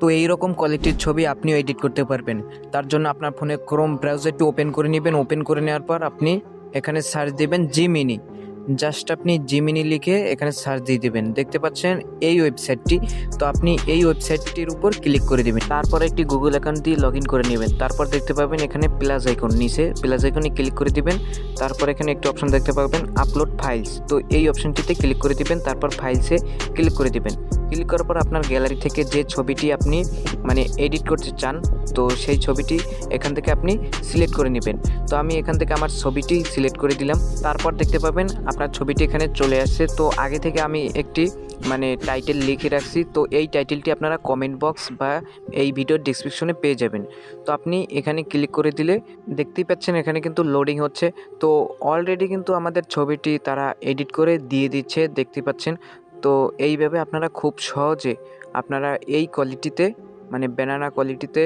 তো এই রকম কোয়ালিটির ছবি আপনিও এডিট করতে পারবেন। তার জন্য আপনার ফোনে ক্রোম ব্রাউজারটি ওপেন করে নেবেন। ওপেন করে নেওয়ার পর আপনি এখানে সার্চ দিবেন জিমিনি জাস্ট আপনি জিমিনি লিখে এখানে সার্চ দিয়ে দেবেন। দেখতে পাচ্ছেন এই ওয়েবসাইটটি তো আপনি এই ওয়েবসাইটটির উপর ক্লিক করে দেবেন। তারপর একটি গুগল অ্যাকাউন্ট দিয়ে লগ করে নেবেন। তারপর দেখতে পাবেন এখানে প্লাস আইকন নিচে। প্লাস আইকনে ক্লিক করে দিবেন। তারপর এখানে একটি অপশন দেখতে পাবেন আপলোড ফাইলস তো এই অপশনটিতে ক্লিক করে দিবেন। তারপর ফাইলসে ক্লিক করে দিবেন। ক্লিক করার পর আপনার গ্যালারি থেকে যে ছবিটি আপনি মানে এডিট করতে চান, তো সেই ছবিটি এখান থেকে আপনি সিলেক্ট করে নেবেন। তো আমি এখান থেকে আমার ছবিটি সিলেক্ট করে দিলাম। তারপর দেখতে পাবেন আপনার ছবিটি এখানে চলে আসছে। তো আগে থেকে আমি একটি মানে টাইটেল লিখে রাখছি। তো এই টাইটেলটি আপনারা কমেন্ট বক্স বা এই ভিডিওর ডিসক্রিপশনে পেয়ে যাবেন। তো আপনি এখানে ক্লিক করে দিলে দেখতেই পাচ্ছেন এখানে কিন্তু লোডিং হচ্ছে। তো অলরেডি কিন্তু আমাদের ছবিটি তারা এডিট করে দিয়ে দিচ্ছে। দেখতে পাচ্ছেন। তো এইভাবে আপনারা খুব সহজে আপনারা এই কোয়ালিটিতে মানে ব্যানানা কোয়ালিটিতে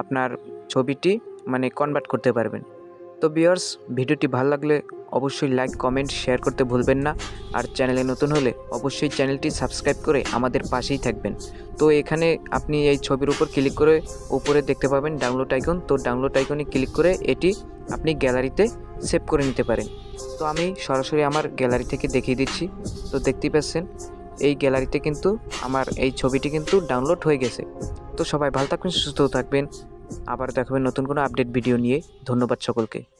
আপনার ছবিটি মানে কনভার্ট করতে পারবেন। তো বিয়ার্স ভিডিওটি ভালো লাগলে অবশ্যই লাইক কমেন্ট শেয়ার করতে ভুলবেন না। আর চ্যানেলে নতুন হলে অবশ্যই চ্যানেলটি সাবস্ক্রাইব করে আমাদের পাশেই থাকবেন। তো এখানে আপনি এই ছবির উপর ক্লিক করে উপরে দেখতে পাবেন ডাউনলোড আইকন তো ডাউনলোড আইকনে ক্লিক করে এটি আপনি গ্যালারিতে সেভ করে নিতে পারেন। তো আমি সরাসরি আমার গ্যালারি থেকে দেখিয়ে দিচ্ছি। তো দেখতেই পাচ্ছেন এই গ্যালারিতে কিন্তু আমার এই ছবিটি কিন্তু ডাউনলোড হয়ে গেছে। তো সবাই ভালো থাকবেন, সুস্থ থাকবেন। আবার দেখাবেন নতুন কোনো আপডেট ভিডিও নিয়ে। ধন্যবাদ সকলকে।